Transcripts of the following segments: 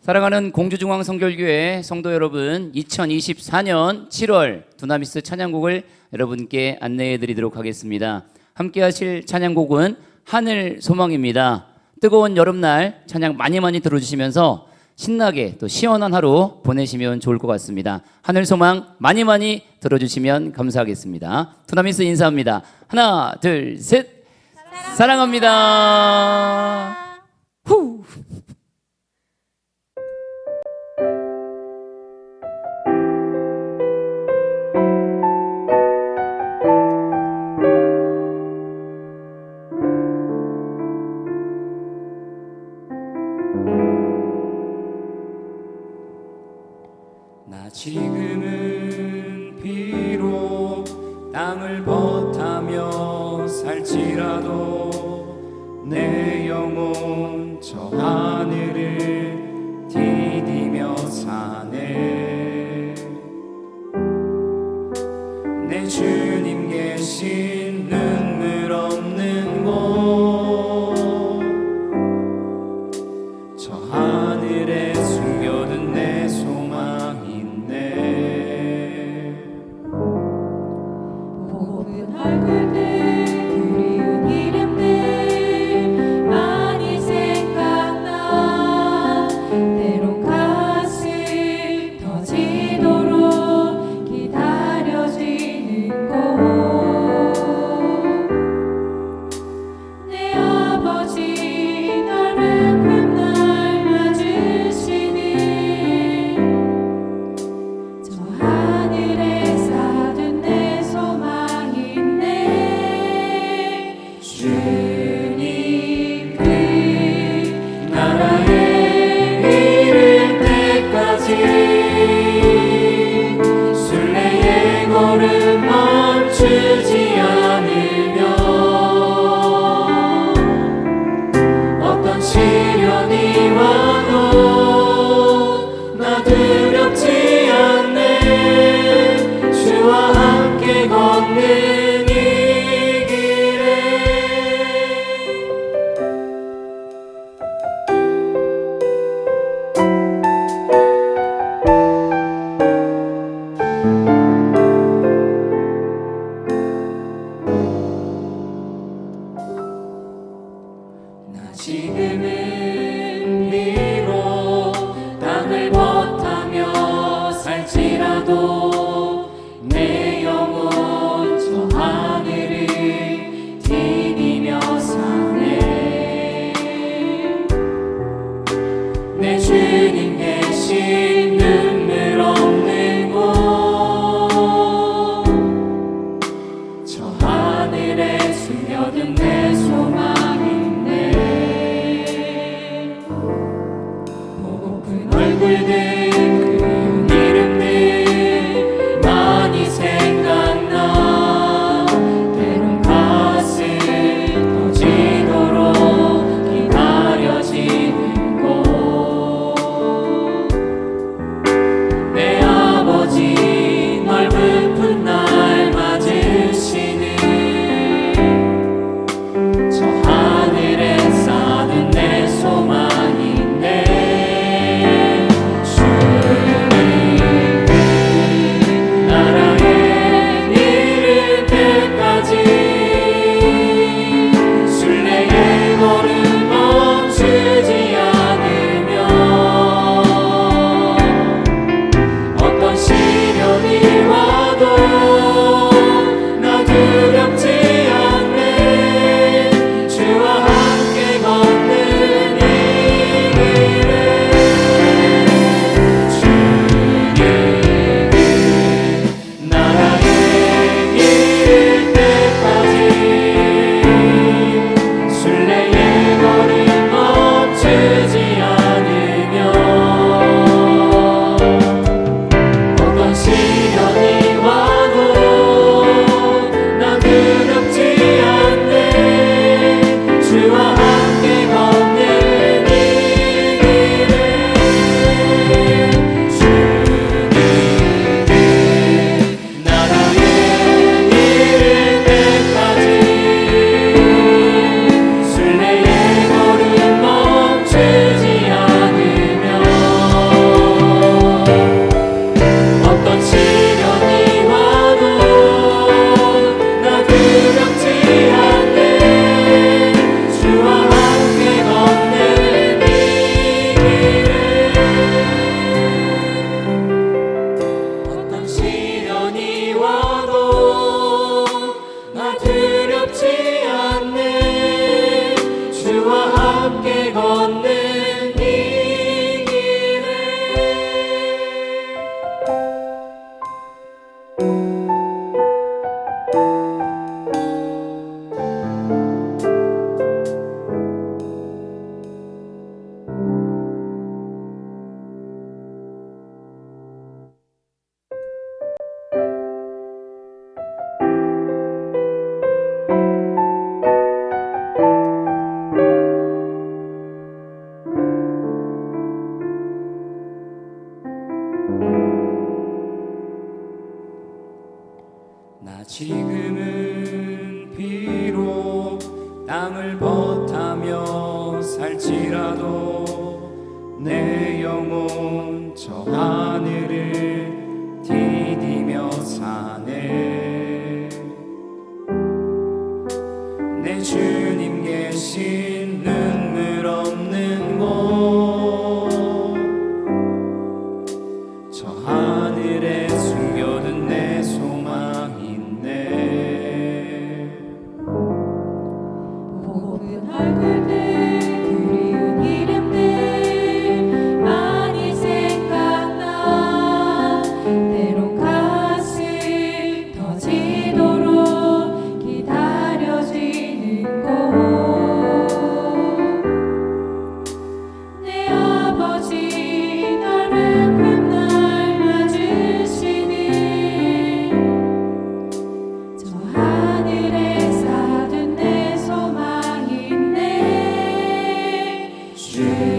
사랑하는 공주중앙성결교회 성도 여러분, 2024년 7월 두나미스 찬양곡을 여러분께 안내해 드리도록 하겠습니다. 함께 하실 찬양곡은 하늘 소망입니다. 뜨거운 여름날 찬양 많이 많이 들어주시면서 신나게 또 시원한 하루 보내시면 좋을 것 같습니다. 하늘 소망 많이 많이 들어주시면 감사하겠습니다. 두나미스 인사합니다. 하나, 둘, 셋. 사랑합니다. 후. 하 못하며 살지라도 내 영혼 저 하늘을 디디며 사네. Jesus.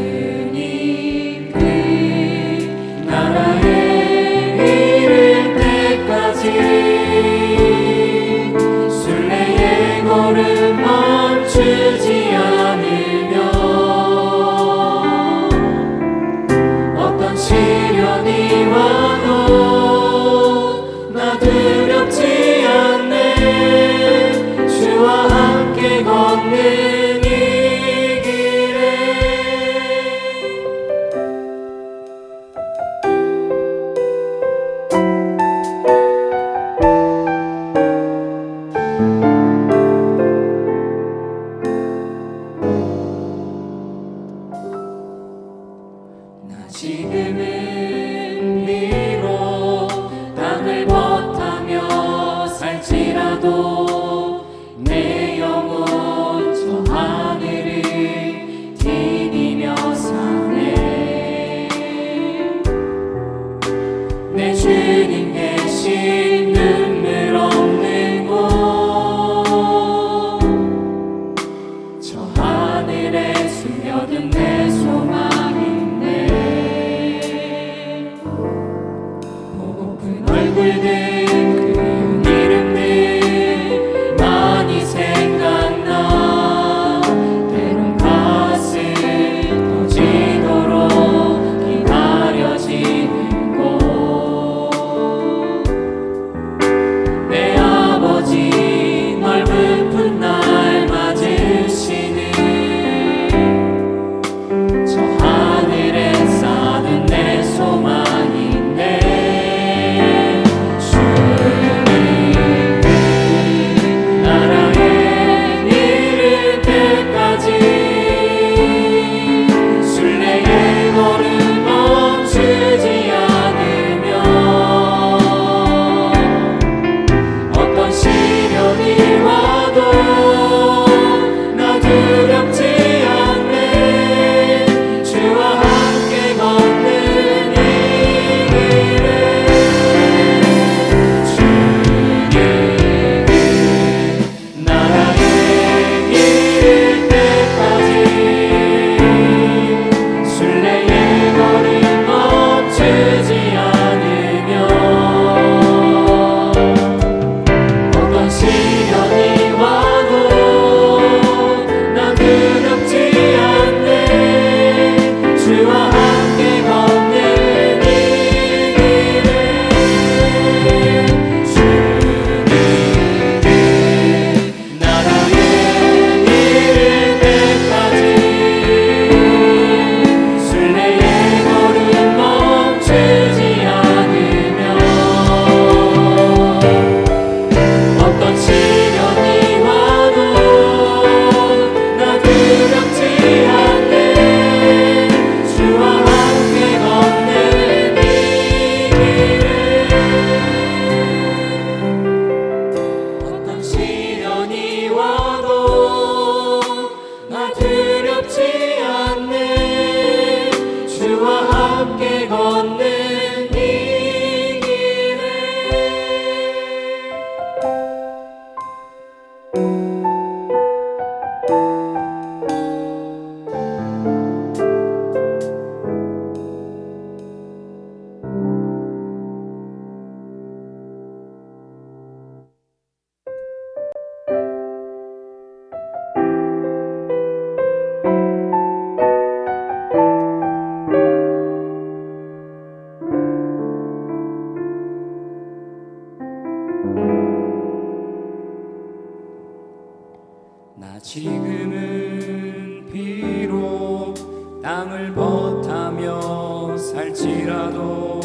나 지금은 비록 땅을 버타며 살지라도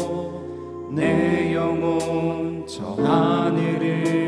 내 영혼 저 하늘을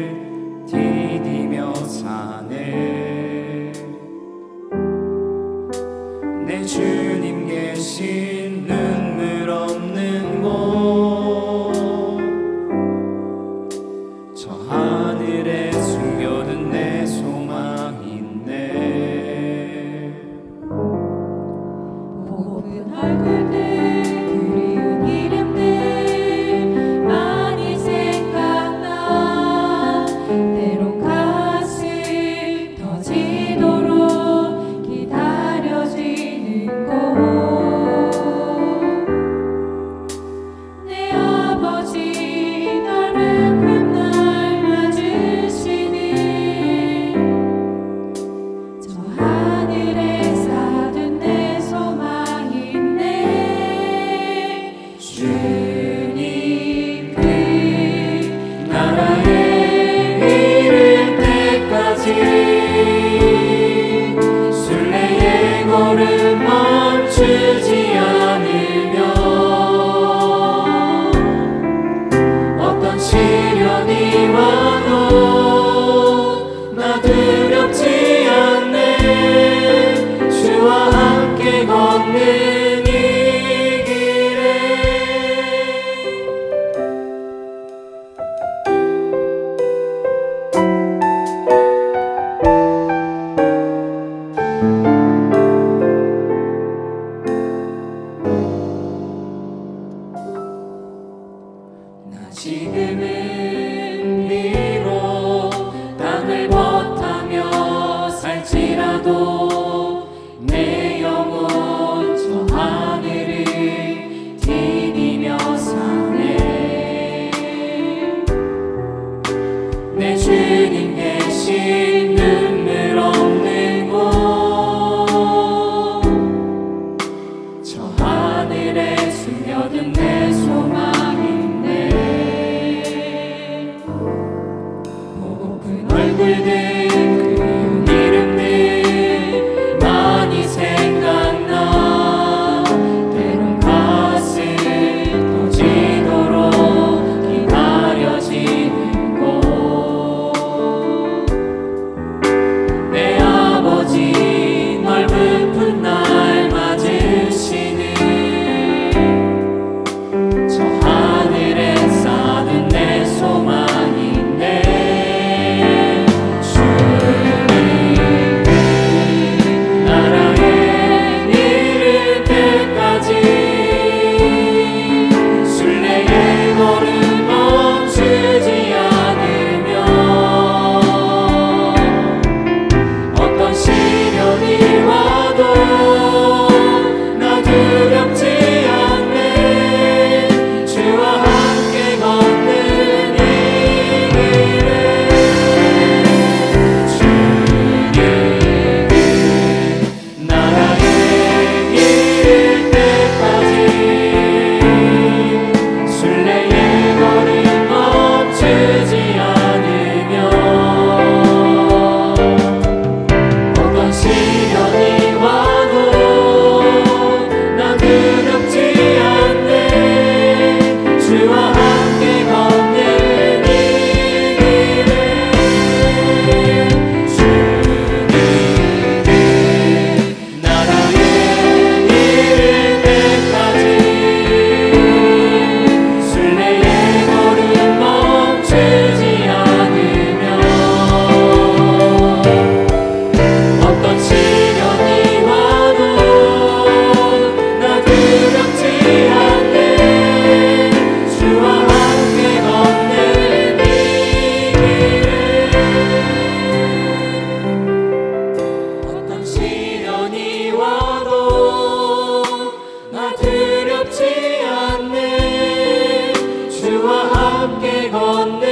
함께 걷는